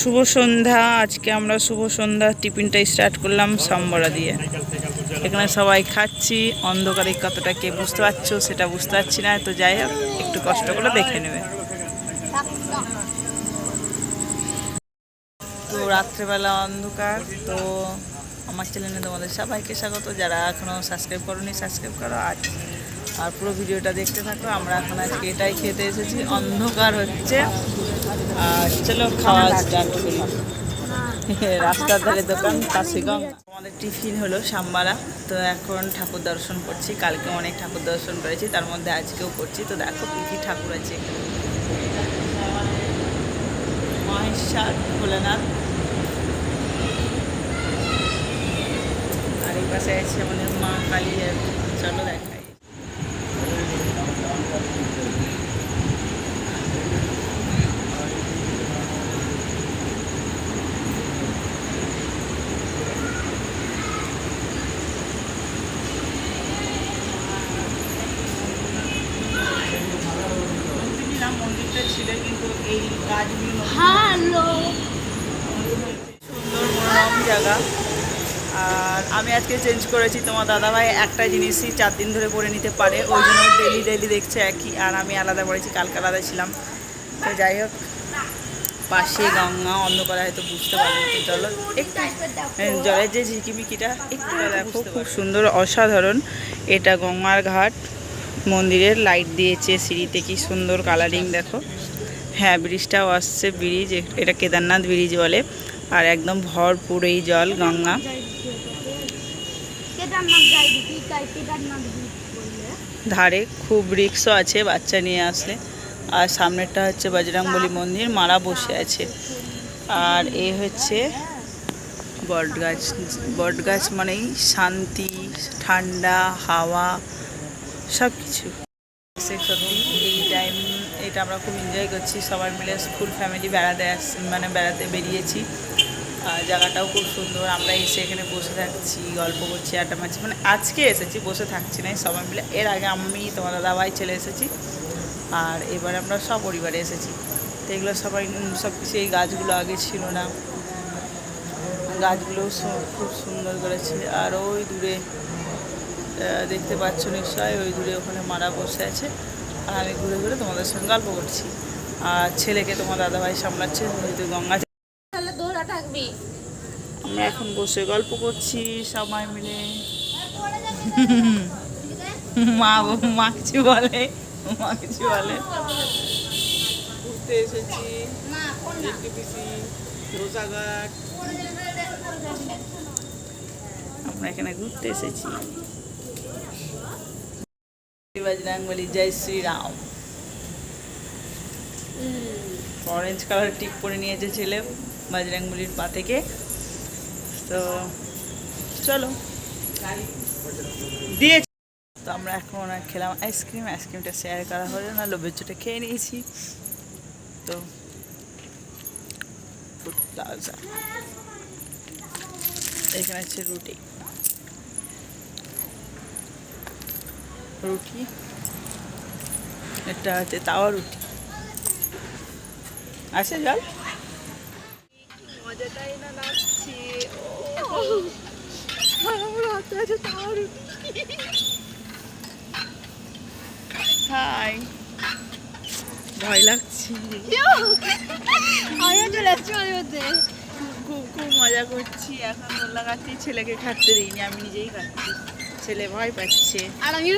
শুভ সন্ধ্যা। আজকে আমরা শুভ সন্ধ্যা টিফিনটা স্টার্ট করলাম সাম্বরা দিয়ে। এখানে সবাই খাচ্ছি। অন্ধকারে কতটা কে বুঝতে পারছ সেটা বুঝতে পারছি না, তো যাই হোক, একটু কষ্ট করে দেখে নেবে। তো রাত্রেবেলা অন্ধকার, তো আমার চ্যানেলে তোমাদের সবাইকে স্বাগত। যারা এখনও সাবস্ক্রাইব করোনি সাবস্ক্রাইব করো। আর আর পুরো ভিডিওটা দেখতে থাকো। আমরা এখন আজকে এটাই খেতে এসেছি। অন্ধকার হচ্ছে। আর চলো, খাওয়া স্টার্ট করি। রাস্তার ধারে দোকান কাশিগঞ্জ আমাদের টিফিন হলো সাম্বারা। তো এখন ঠাকুর দর্শন করছি। কালকে অনেক ঠাকুর দর্শন করেছি। তার মধ্যে আজকেও করছি। তো দেখো কী কী ঠাকুর আছে। ভোলানাথ। আর এই পাশে আছে আমাদের মা কালী। চলো দেখাই এই গাছগুলো হ্যালো। সুন্দর মনোরম জায়গা। আর আমি আজকে চেঞ্জ করেছি তোমার দাদাভাই একটা জিনিসই চার দিন ধরে পরে নিতে পারে ওই জন্য ডেলি ডেলি দেখছে একই আর আমি আলাদা পড়েছি কালকে আলাদা ছিলাম। তো যাই হোক পাশে গঙ্গা অন্ধকারে হয়তো বুঝতে পারবেন তো চলো একটু হ্যাঁ, জলের যে ঝিকিমিকিটা একটু দেখো খুব সুন্দর অসাধারণ। এটা গঙ্গার ঘাট মন্দিরের লাইট দিয়েছে সিঁড়িতে কি সুন্দর কালারিং দেখো। হ্যাঁ ব্রিজটাও আসছে ব্রিজ এটা কেদারনাথ ব্রিজ বলে আর একদম ভরপুর এই জল গঙ্গা। ধারে খুব রিক্সও আছে বাচ্চা নিয়ে আসলে। আর সামনেরটা হচ্ছে বজরংবলী মন্দির মারা বসে আছে। আর এ হচ্ছে বট গাছ বট গাছ মানেই শান্তি ঠান্ডা হাওয়া সব কিছু এই টাইম এটা আমরা খুব এনজয় করছি। সবাই মিলে ফুল ফ্যামিলি বেড়াতে আস মানে বেড়াতে বেরিয়েছি। জায়গাটাও খুব সুন্দর। আমরা এসে এখানে বসে থাকছি, গল্প করছি, আড্ডা মারছি। মানে আজকে এসেছি, বসে থাকছি না, সবাই মিলে। এর আগে আমি, তোমার দাদাভাই ছেলে এসেছি। আর এবার আমরা সপরিবারে এসেছি। তো এগুলো সবাই সব কিছু এই গাছগুলো আগে ছিল না। গাছগুলো খুব সুন্দর করেছে। আর ওই দূরে দেখতে পাচ্ছ নিশ্চয়ই, ওই দূরে ওখানে মারা বসে আছে। আর আমি ঘুরে ঘুরে তোমাদের সঙ্গে গল্প করছি। আর ছেলেকে তোমার দাদাভাই সামলাচ্ছে যেহেতু গঙ্গা তাহলে দৌড়া থাকবি। আমরা এখন বসে গল্প করছি সবাই মিলে। মা মা কিছু বলে মা কিছু বলে। ঘুরতে এসেছি রোজাঘাট। আমরা এখানে ঘুরতে এসেছি। বজরাং বলি জয় শ্রীরাম। অরেঞ্জ কালার টিক পরে নিয়েছে ছেলে বজরংবলির পা থেকে। তো চলো। দিয়েছে। তো আমরা এখন আর খেলাম আইসক্রিম আইসক্রিমটা শেয়ার করা হলো না লোভের চোটে খেয়ে নিয়েছি। তো এখানে আছে রুটি। রুটি। এটা হচ্ছে তাওয়া রুটি। আছে জল? মজাটাই না লাগছে আমার হাতে আছে তাওয়া রুটি। হাই। ভয় লাগছে। আমিও চলে এসছি মাঝে মধ্যে। খুব খুব মজা করছি। এখন দোল্লা খাচ্ছি ছেলেকে খাটতে দিইনি আমি নিজেই খাচ্ছি। ছেলে ভয় পাচ্ছে। আর আমি